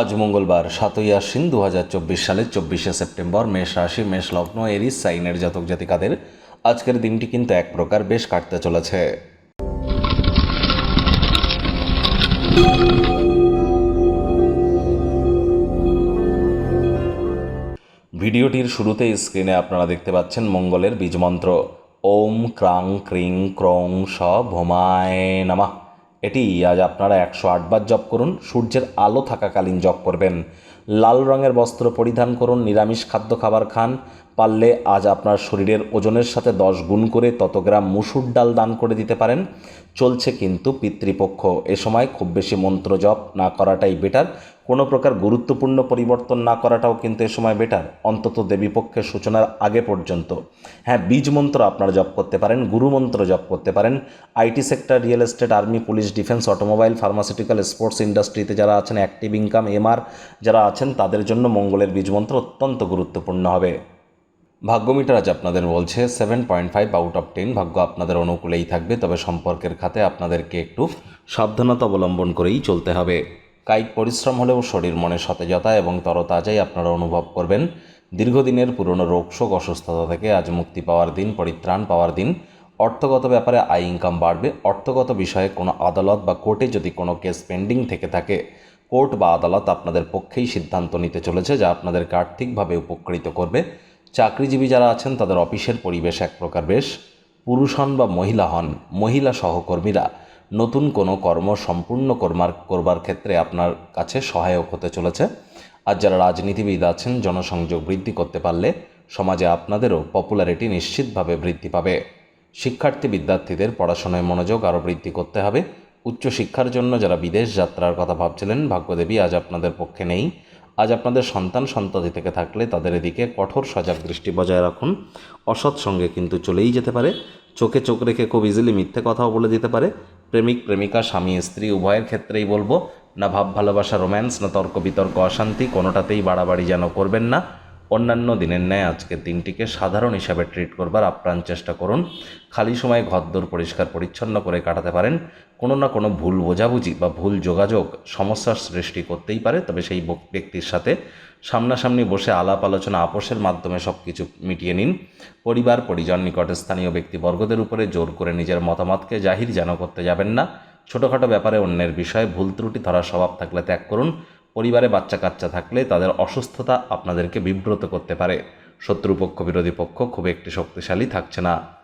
আজ মঙ্গলবার, সাতই আশ্বিন দু হাজার চব্বিশ সালের চব্বিশে সেপ্টেম্বর, মেষ রাশি, মেষ লগ্ন, এরিস, সাইনের জাতক জাতিকাদের আজকের দিনটি কিন্তু এক প্রকার বেশ কাটতে চলেছে। ভিডিওটির শুরুতে স্ক্রিনে আপনারা দেখতে পাচ্ছেন মঙ্গলের বীজমন্ত্র। ওম ক্রাং ক্রিং ক্রং স ভোমায় নামা। এটি আজ আপনারা একশো আটবার জপ করুন সূর্যের আলো থাকাকালীন জপ করবেন। লাল রঙের বস্ত্র পরিধান করুন, নিরামিষ খাদ্য খাবার খান। পারলে আজ আপনার শরীরের ওজনের সাথে দশ গুণ করে তত গ্রাম মুসুর ডাল দান করে দিতে পারেন। চলছে কিন্তু পিতৃপক্ষ। এ সময় খুব বেশি মন্ত্র জপ না করাটাই বেটার কোনো প্রকার গুরুত্বপূর্ণ পরিবর্তন না করাটাও কিন্তু এ সময় বেটার অন্তত দেবীপক্ষের সূচনার আগে পর্যন্ত। হ্যাঁ বীজ মন্ত্র আপনারা জপ করতে পারেন, গুরু মন্ত্র জপ করতে পারেন। IT sector, real estate, army, police, defence, automobile, pharmaceutical, sports ইন্ডাস্ট্রিতে যারা আছেন, অ্যাক্টিভ ইনকাম, এমআর, যারা আছেন তাদের জন্য মঙ্গলের বীজ মন্ত্র অত্যন্ত গুরুত্বপূর্ণ হবে। ভাগ্য মিটার আজ আপনাদের বলছে seven point five out of ten ভাগ্য আপনাদের অনুকূলেই থাকবে, তবে সম্পর্কের খাতে আপনাদেরকে একটু সাবধানতা অবলম্বন করেই চলতে হবে। কায়িক পরিশ্রম হলেও শরীর মনে সতেজতা এবং তরতাজাই আপনারা অনুভব করবেন। দীর্ঘদিনের পুরনো রোগশোক অসুস্থতা থেকে আজ মুক্তি পাওয়ার দিন, পরিত্রাণ পাওয়ার দিন। অর্থগত ব্যাপারে আয় ইনকাম বাড়বে। অর্থগত বিষয়ে কোনো আদালত বা কোর্টে যদি কোনো কেস পেন্ডিং থেকে থাকে কোর্ট বা আদালত আপনাদের পক্ষেই সিদ্ধান্ত নিতে চলেছে যা আপনাদেরকে আর্থিকভাবে উপকৃত করবে। চাকরিজীবী যারা আছেন, তাদের অফিসের পরিবেশ এক প্রকার বেশ। পুরুষ হন বা মহিলা হন, মহিলা সহকর্মীরা নতুন কোনো কর্ম সম্পূর্ণ কর্মার, করবার ক্ষেত্রে আপনার কাছে সহায়ক হতে চলেছে। আর যারা রাজনীতিবিদ আছেন, জনসংযোগ বৃদ্ধি করতে পারলে সমাজে আপনাদেরও পপুলারিটি নিশ্চিতভাবে বৃদ্ধি পাবে। শিক্ষার্থী বিদ্যার্থীদের পড়াশোনায় মনোযোগ আরও বৃদ্ধি করতে হবে। উচ্চশিক্ষার জন্য যারা বিদেশ যাত্রার কথা ভাবছিলেন, ভাগ্যদেবী আজ আপনাদের পক্ষে নেই। আজ আপনাদের সন্তান সন্ততি থেকে থাকলে তাদের এদিকে কঠোর সজাগ দৃষ্টি বজায় রাখুন। অসৎ সঙ্গে কিন্তু চলেই যেতে পারে। চোখে চোখ রেখে খুব ইজিলি মিথ্যে কথাও বলে দিতে পারে। প্রেমিক, প্রেমিকা, স্বামী, স্ত্রী, উভয়ের ক্ষেত্রেই বলব, না ভাব, ভালোবাসা রোম্যান্স না তর্ক বিতর্ক অশান্তি, কোনোটাতেই বাড়াবাড়ি যেন করবেন না। অন্যান্য দিনের ন্যায় আজকের দিনটিকে সাধারণ হিসাবে ট্রিট করবার আপ্রাণ চেষ্টা করুন। খালি সময় ঘরদোর পরিষ্কার পরিচ্ছন্ন করে কাটাতে পারেন। কোনো না কোনো ভুল বোঝাবুঝি বা ভুল যোগাযোগ সমস্যার সৃষ্টি করতেই পারে, তবে সেই ব্যক্তির সাথে সামনাসামনি বসে আলাপ আলোচনা আপোষের মাধ্যমে সব কিছু মিটিয়ে নিন। পরিবার, পরিজন, নিকটে স্থানীয় ব্যক্তিবর্গদের উপরে জোর করে নিজের মতামতকে জাহির যেন করতে যাবেন না। ছোটোখাটো ব্যাপারে অন্যের বিষয়ে ভুল ত্রুটি ধরার স্বভাব থাকলে ত্যাগ করুন। পরিবারে বাচ্চা কাচ্চা থাকলে তাদের অসুস্থতা আপনাদেরকে বিব্রত করতে পারে। শত্রুপক্ষ, বিরোধী পক্ষ খুব একটি শক্তিশালী থাকছে না।